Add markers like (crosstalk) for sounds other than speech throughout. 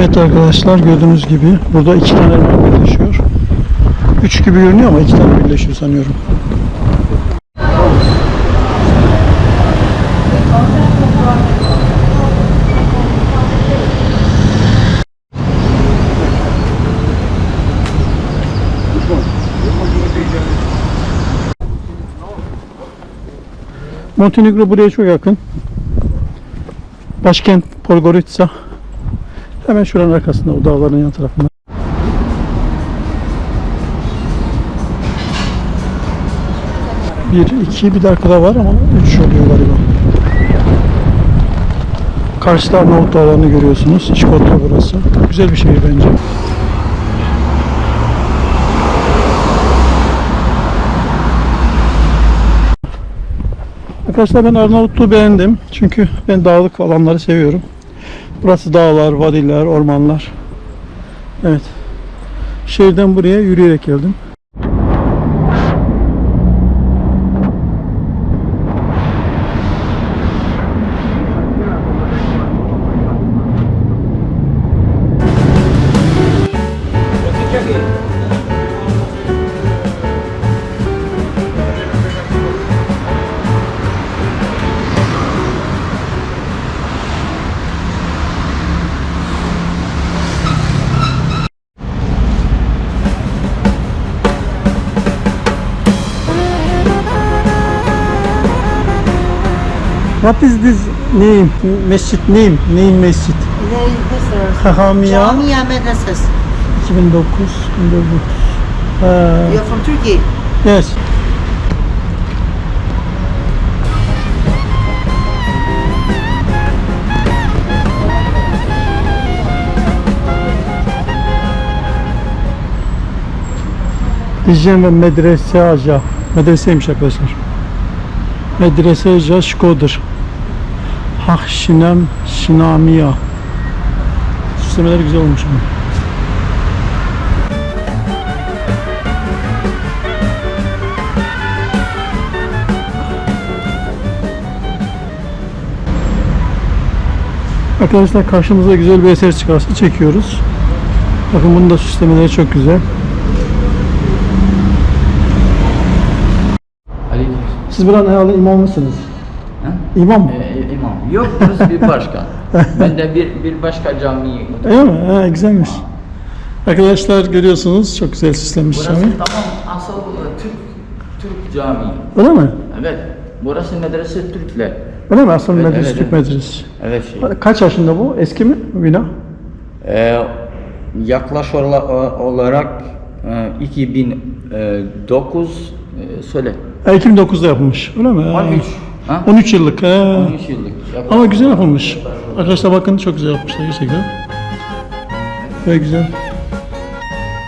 Evet arkadaşlar gördüğünüz gibi burada iki tane ırmak birleşiyor. Üç gibi görünüyor ama iki tane birleşiyor sanıyorum. Montenegro buraya çok yakın. Başkent Podgorica. Hemen şuranın arkasında, o dağların yan tarafında. Bir, iki, bir de arkada var ama üç oluyor galiba. Karşıda Arnavut dağlarını görüyorsunuz. İşkotka burası. Güzel bir şehir bence. Arkadaşlar ben Arnavutluğu beğendim. Çünkü ben dağlık alanları seviyorum. Burası dağlar, vadiler, ormanlar. Evet. Şehirden buraya yürüyerek geldim. Name? Mescit name? Name mescit. Hahamiya Jamia Medreses. 2009 1909. Ha, You're from Turkey. yes. Diyeceğim ve medrese aja. Medreseymiş arkadaşlar. Medrese aja Şkodur. Hah Şinem Şinamiya. Süslemeler güzel olmuş ama. Arkadaşlar karşımıza güzel bir eser çıkarsa çekiyoruz. Bakın bunun da süslemeleri çok güzel. Siz buranın herhalde imam mısınız? Ha? İmam mı? Ee, imam. Yok burası bir başka. (laughs) ben de bir bir başka camiyi. Öyle mi? Ha, güzelmiş. Arkadaşlar görüyorsunuz çok güzel süslenmiş Burası cami. tamam asıl e, Türk Türk camii. Öyle mi? Evet. Burası medrese Türkler. Öyle mi? Asıl Evet, medrese, evet, Türk evet. medresesi. Evet şey. Kaç yaşında bu? Eski mi bina? Ee, yaklaş olarak e, 2009 e, söyle. Ha, 2009'da yapılmış. Öyle mi? Ha. 13. Ha? 13 yıllık. Ha. 13 yıllık. Yaklaş- Ama güzel yapılmış. Arkadaşlar bakın çok güzel yapmışlar gerçekten. Ve güzel.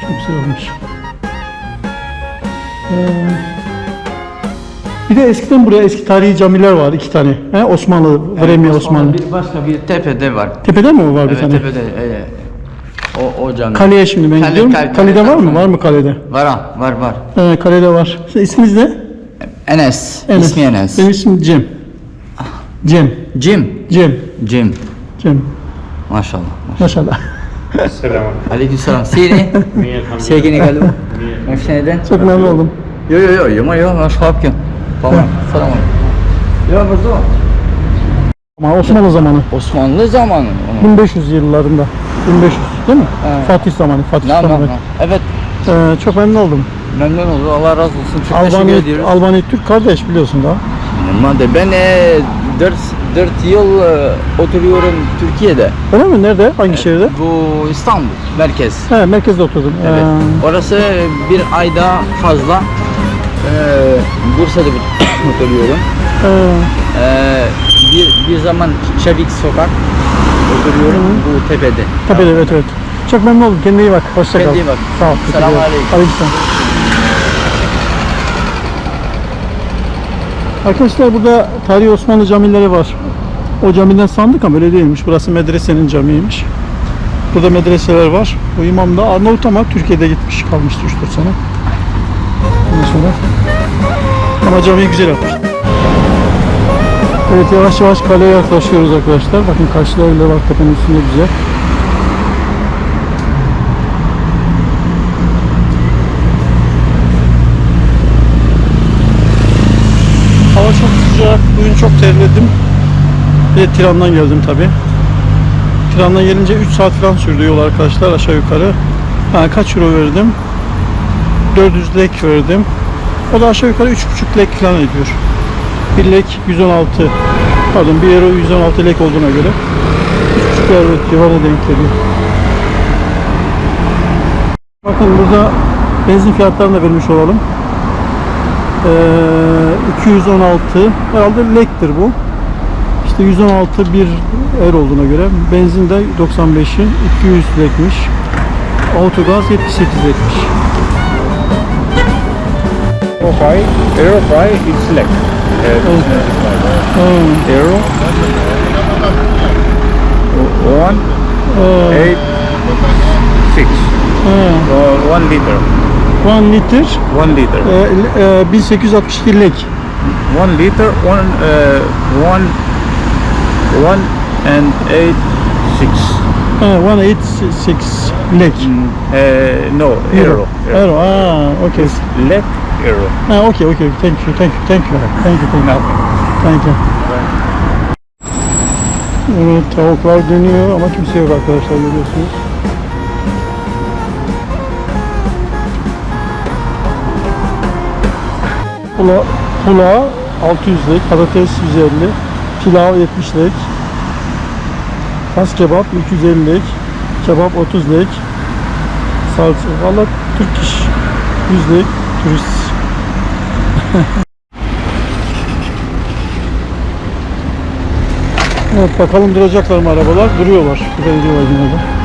Çok güzel olmuş. Ee, bir de eskiden buraya eski tarihi camiler var iki tane. He, Osmanlı, Vremya Osmanlı. Bir başka bir tepede var. Tepede mi var bir Evet tane? tepede. Evet. O o cami. Kaleye şimdi ben Kale- gidiyorum. kale- kalede kale var mı? tarafı. Var mı kalede? Var ha, var var. Ee, kalede var. İsminiz ne? Enes. Enes. İsmi Enes. Benim ismim Cem. Cem. Jim. Cem. Jim. Cem. Maşallah. Maşallah. Aleykümselam. Seni. (laughs) Sevgini galiba. Müşteriden. Çok memnun oldum. Yo yo yo. Yo yo. Hoş geldin. Tamam. Selam aleyküm. Ya burada. Ama Osmanlı zamanı. Osmanlı zamanı. onu. 1500 yıllarında. 1500 değil mi? Evet. Fatih zamanı. Fatih zamanı. Evet. Ee, çok memnun oldum. Memnun oldum. Allah razı olsun. Çok teşekkür Albanya, ediyorum. Albanya Türk kardeş biliyorsun da. Madde ben e, 4, 4 yıl e, oturuyorum Türkiye'de. Öyle mi? Nerede? Hangi şehirde? Bu İstanbul merkez. He, merkezde oturdum. Evet. Ee, Orası bir ayda fazla. Ee, Bursa'da (coughs) oturuyorum. ee, Ee, bir bir zaman Çevik Sokak oturuyorum bu tepede. tepede evet evet. Çok memnun oldum. Kendine iyi bak. Hoşça kal. Kendine iyi bak. Sağ ol. teşekkür Selamun ederim. aleyküm. Aleykümselam. Arkadaşlar burada tarihi Osmanlı camileri var. O camiden sandık ama öyle değilmiş. Burası medresenin camiymiş. Burada medreseler var. Bu imam da Arnavut ama Türkiye'de gitmiş kalmış 3-4 sene. Ondan sonra ama camiyi güzel yapmış. Evet yavaş yavaş kaleye yaklaşıyoruz arkadaşlar. Bakın karşıda evler var tepenin üstünde güzel. Bugün çok terledim. Bir de Tiran'dan geldim tabi. Tiran'dan gelince 3 saat falan sürdü yol arkadaşlar aşağı yukarı. Ha, kaç euro verdim? 400 lek verdim. O da aşağı yukarı 3,5 lek falan ediyor. 1 lek 116 pardon 1 euro 116 lek olduğuna göre 3,5 euro civarına denk geliyor. Bakın burada benzin fiyatlarını da vermiş olalım. Ee, 216 herhalde lektir bu. İşte 116 bir er olduğuna göre benzin de 95'i 200 lekmiş. Autogaz 78 lekmiş. Euro 5, Euro 5 is select. Ha, Euro 1, ha, 8, 6. ha. Uh, 1 liter. 1 litre 1 liter. e, e, 1862 lek. 1 liter, 1, uh, 1, 1 and 8, 6. Ha, 186 lek. Uh, no, euro. Euro. Ah, okay. Lek, euro. Ha, okay, okay. Thank you, thank you, thank you. Thank you, thank you. Thank you. Evet, tavuklar dönüyor ama kimse yok arkadaşlar görüyorsunuz. Pula, pula 600 lek, patates 150, pilav 70 lek, kas kebap 250 lek, kebap 30 lek, salça, valla Türk iş 100 lek, turist. (laughs) Evet bakalım duracaklar mı arabalar? Duruyorlar. Güzel gidiyorlar yine de.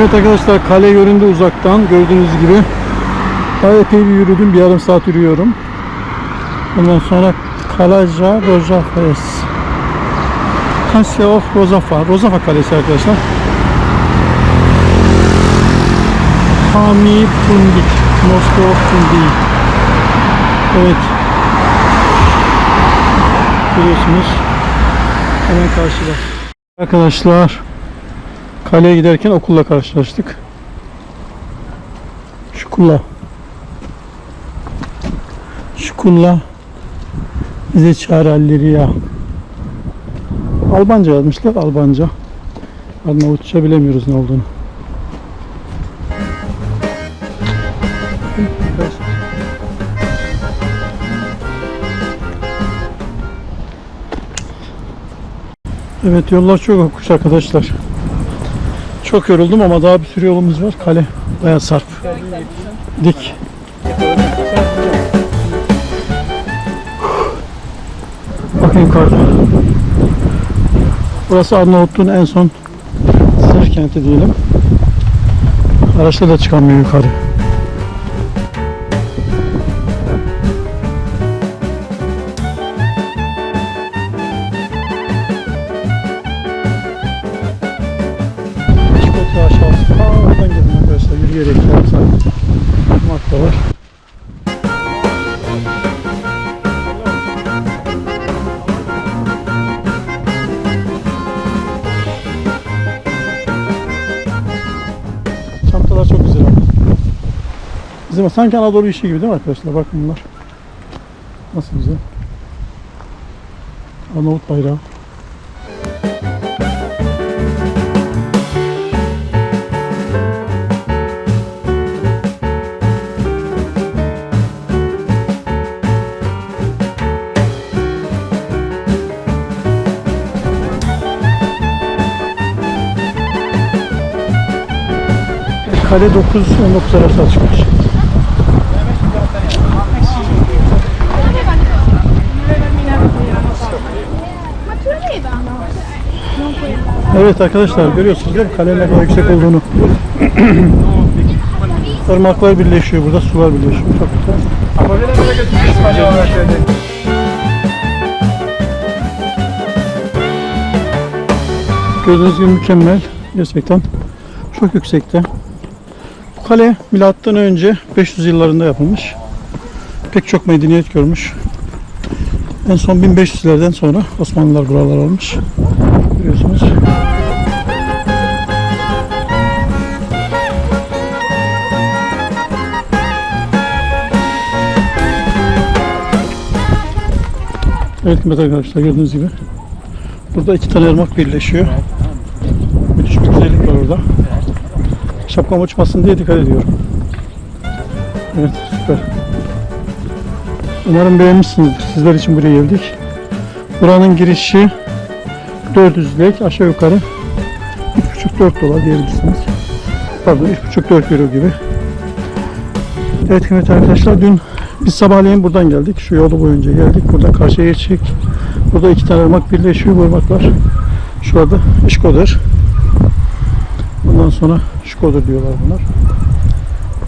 Evet arkadaşlar kale göründü uzaktan gördüğünüz gibi. Daha epey bir yürüdüm. Bir yarım saat yürüyorum. Ondan sonra Kalaja Rojafes. Castle of Rozafa. Rozafa Kalesi arkadaşlar. Hami Pundik. Moskova Pundik. Evet. Görüyorsunuz. Hemen karşıda. Arkadaşlar Kaleye giderken okulla karşılaştık. Şukulla. Şukulla bize çağrı ya. Albanca yazmışlar, Albanca. Arnavutça bilemiyoruz ne olduğunu. Evet yollar çok okuş arkadaşlar. Çok yoruldum ama daha bir sürü yolumuz var. Kale bayağı sarp. Dik. Bakın yukarıda. Burası Arnavutluğun en son sınır kenti diyelim. Araçla da çıkamıyor yukarı. Yürüyerek yarım saat. Makta var. Çantalar çok güzel abi. Bizim sanki Anadolu işi gibi değil mi arkadaşlar? Bakın bunlar. Nasıl güzel. Arnavut bayrağı. Kale 9-19 arası açmış. Evet arkadaşlar görüyorsunuz değil mi? Kale ne kadar yüksek olduğunu. (clears throat) Irmaklar birleşiyor burada, sular birleşiyor. Çok güzel. Gördüğünüz gibi mükemmel. Gerçekten. Çok yüksekte. Kale milattan önce 500 yıllarında yapılmış. Pek çok medeniyet görmüş. En son 1500'lerden sonra Osmanlılar buralar almış. Görüyorsunuz. Evet kıymetli arkadaşlar gördüğünüz gibi burada iki tane ırmak birleşiyor. Müthiş bir güzellik var orada. Şapkam uçmasın diye dikkat ediyorum. Evet süper. Umarım beğenmişsinizdir. Sizler için buraya geldik. Buranın girişi 400 lek aşağı yukarı 3,5-4 dolar diyebilirsiniz. Pardon 3,5-4 euro gibi. Evet kıymetli arkadaşlar dün biz sabahleyin buradan geldik. Şu yolu boyunca geldik. Buradan karşıya geçecek. Burada iki tane ırmak birleşiyor. Bu ırmaklar şu anda Şkoder. Ondan sonra Şkoder diyorlar bunlar.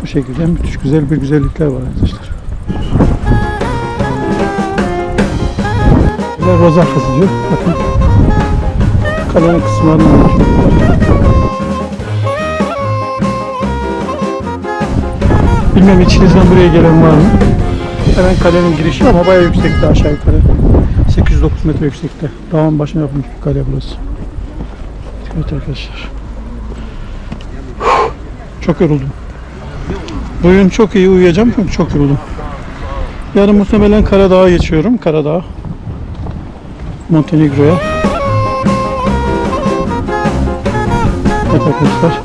Bu şekilde müthiş güzel bir güzellikler var arkadaşlar. Böyle rozak kazıyor. Bakın. Kalenin kısımlarını anlatıyorlar. Bilmem içinizden buraya gelen var mı? Hemen kalenin girişi ama bayağı yüksekte aşağı yukarı. 809 metre yüksekte. Dağın başına yapılmış bir kale burası. Evet arkadaşlar. Çok yoruldum. Bugün çok iyi uyuyacağım çünkü çok yoruldum. Yarın muhtemelen Karadağ'a geçiyorum. Karadağ. Montenegro'ya. Evet arkadaşlar.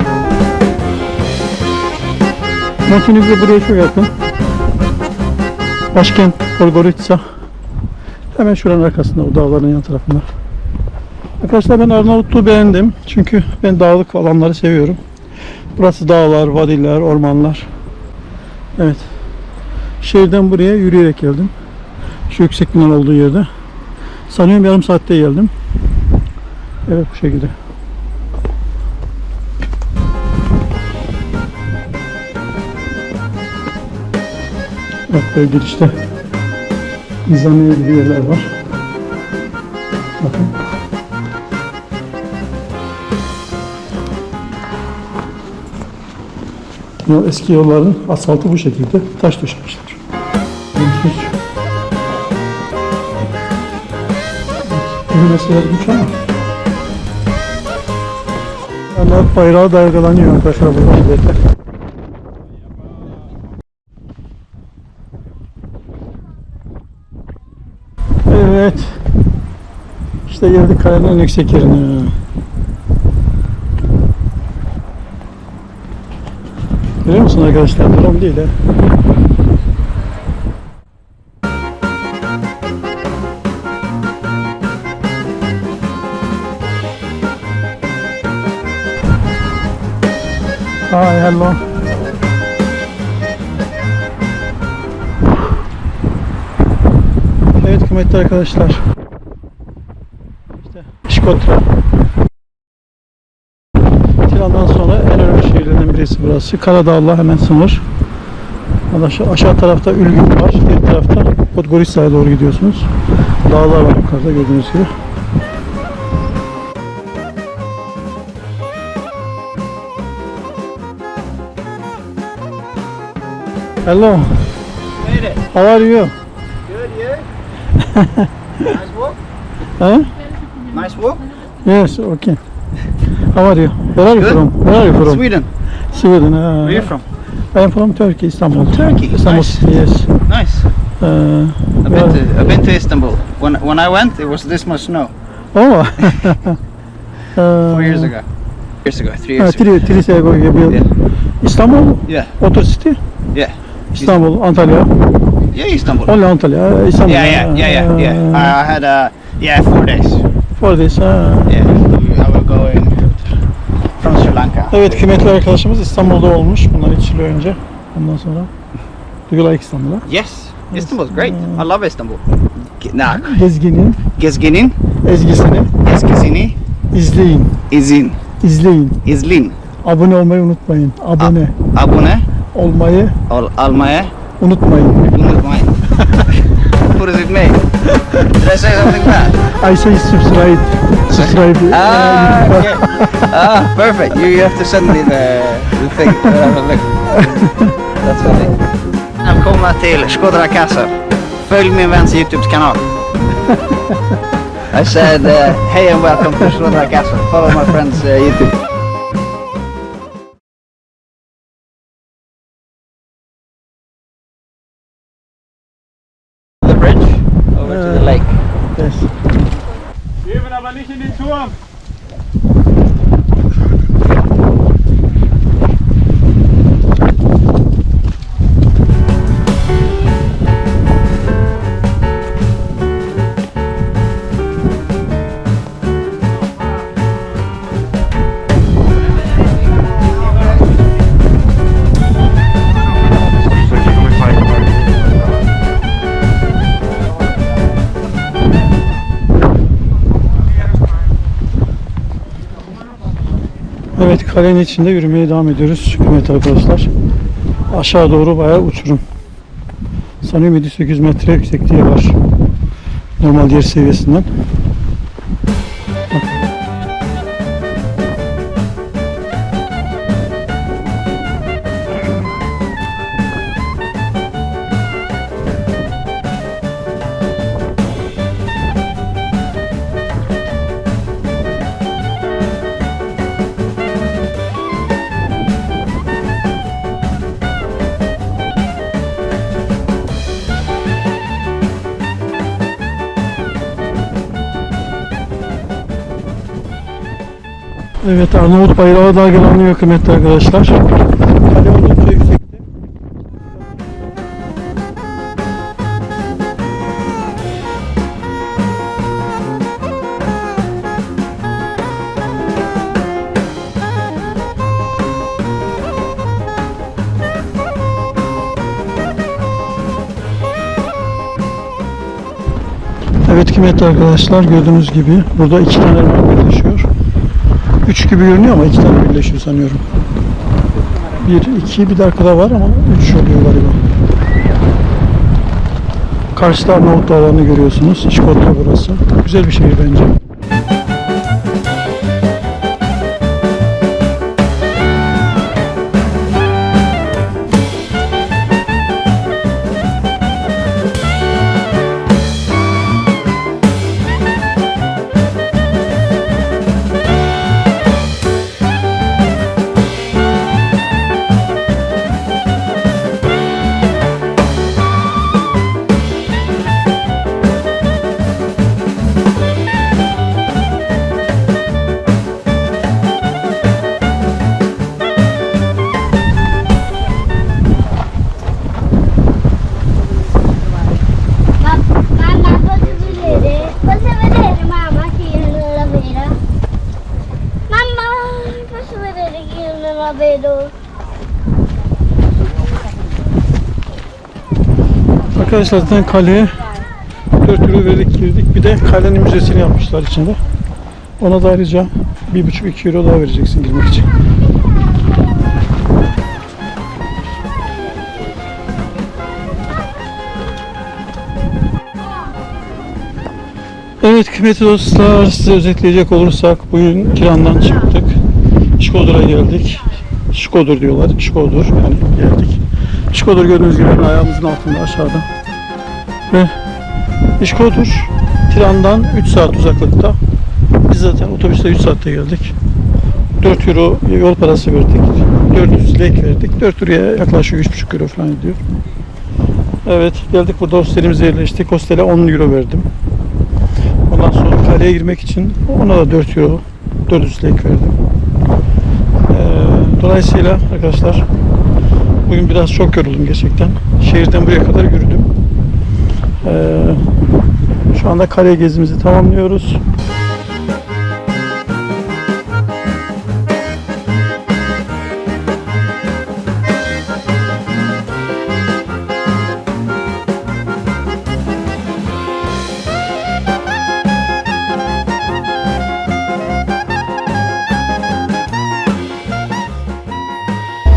Montenegro buraya çok yakın. Başkent Podgorica. Hemen şuranın arkasında, o dağların yan tarafında. Arkadaşlar ben Arnavutluğu beğendim. Çünkü ben dağlık alanları seviyorum. Burası dağlar, vadiler, ormanlar. Evet. Şehirden buraya yürüyerek geldim. Şu yüksek binalar olduğu yerde. Sanıyorum yarım saatte geldim. Evet bu şekilde. Bak böyle girişte nizamiye gibi yerler var. Bakın. Eski yolların asfaltı bu şekilde taş döşemişler. Görüyorsunuz. Bugün mesela güç ama. Allah bayrağı dalgalanıyor arkadaşlar burada milletle. Evet. İşte geldik kalenin en yüksek yerine. Görüyor musun arkadaşlar? Drone değil ha. Hi, hello. Evet kıymetli arkadaşlar. İşte İşkotra. Tiran'dan sonra en önemli şehirlerden birisi burası. Karadağ'la hemen sınır. Aşağı, aşağı tarafta Ülgün var. Diğer tarafta Podgorica'ya doğru gidiyorsunuz. Dağlar var yukarıda gördüğünüz gibi. Hello. How are you? Good, yeah. (laughs) nice walk. Huh? Nice walk. Yes, okay. How are you? Where are you Good. from? Where are you from? Sweden. Sweden. Uh, Where are you from? I am from Turkey, Istanbul. From Turkey? Istanbul, Nice. yes. Nice. Uh, I've been to I've been to Istanbul. When when I went, it was this much snow. oh. (laughs) (laughs) uh, Four years ago. Years ago. Three Uh, years ago. three, three years ago you built Yeah. Istanbul, Yeah. Auto City, Yeah. İstanbul, Antalya. Yeah, Istanbul. Only Antalya, uh, Istanbul. Yeah, yeah, yeah, yeah, yeah. Uh, I had uh yeah four days. for this. Uh, evet kıymetli arkadaşımız İstanbul'da olmuş. Bunlar 3 yıl önce. Ondan sonra. Do you like İstanbul'a? Yes. Istanbul's great. I love Istanbul. Nah. Gezginin Gezginin, ezgisini Gezgizini, izleyin. izin, İzleyin. izlin. Abone olmayı unutmayın. Abone Abone olmayı ol almaya unutmayın. unutmayın. (laughs) what does it mean? Did I say something bad? I say subscribe. Subscribe. Ah, okay. (laughs) ah, perfect. You, you have to send me the, the thing. Have a look. That's funny. Välkomna till Skodra Kassar. Följ min väns YouTube-kanal. (laughs) I said, uh, hey and welcome to Skodra Kassar. Follow my friend's uh, YouTube. Kalenin içinde yürümeye devam ediyoruz kıymetli arkadaşlar. Aşağı doğru bayağı uçurum. Sanıyorum 700-800 metre yüksekliği var. Normal yer seviyesinden. Evet Arnavut bayrağı dalgalanıyor kıymetli arkadaşlar. Kale oldukça yüksekte. Evet kıymetli arkadaşlar gördüğünüz gibi burada iki tane ırmak birleşiyor. Üç gibi görünüyor ama iki tane birleşiyor sanıyorum. Bir, iki, bir de arkada var ama üç oluyor galiba. Karşıda Arnavut Dağları'nı görüyorsunuz. İşkotra burası. Güzel bir şehir bence. Arkadaşlar zaten kaleye 4 euro verdik girdik. Bir de kalenin müzesini yapmışlar içinde. Ona da ayrıca 1,5-2 euro daha vereceksin girmek için. Evet kıymetli dostlar size özetleyecek olursak bugün Tiran'dan çıktık. Şkodur'a geldik. Şkodur diyorlar. Şkodur yani geldik. Şkodur gördüğünüz gibi ayağımızın altında aşağıda. Ve İşkodur Tiran'dan 3 saat uzaklıkta. Biz zaten otobüste 3 saatte geldik. 4 euro yol parası verdik. 400 lek verdik. 4 euroya yaklaşık 3,5 euro falan ediyor. Evet geldik burada hostelimize yerleştik. Hostele 10 euro verdim. Ondan sonra kaleye girmek için ona da 4 euro 400 lek verdim. Ee, dolayısıyla arkadaşlar bugün biraz çok yoruldum gerçekten. Şehirden buraya kadar yürüdüm. Ee, şu anda kale gezimizi tamamlıyoruz.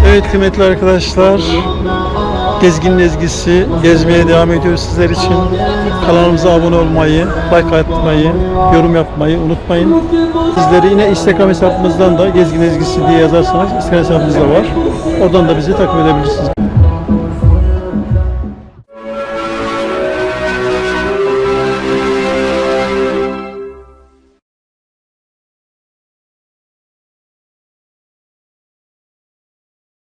Evet kıymetli arkadaşlar Gezginin ezgisi gezmeye devam ediyor sizler için. Kanalımıza abone olmayı, like atmayı, yorum yapmayı unutmayın. Sizleri yine Instagram hesabımızdan da Gezgin Ezgisi diye yazarsanız Instagram hesabımız da var. Oradan da bizi takip edebilirsiniz.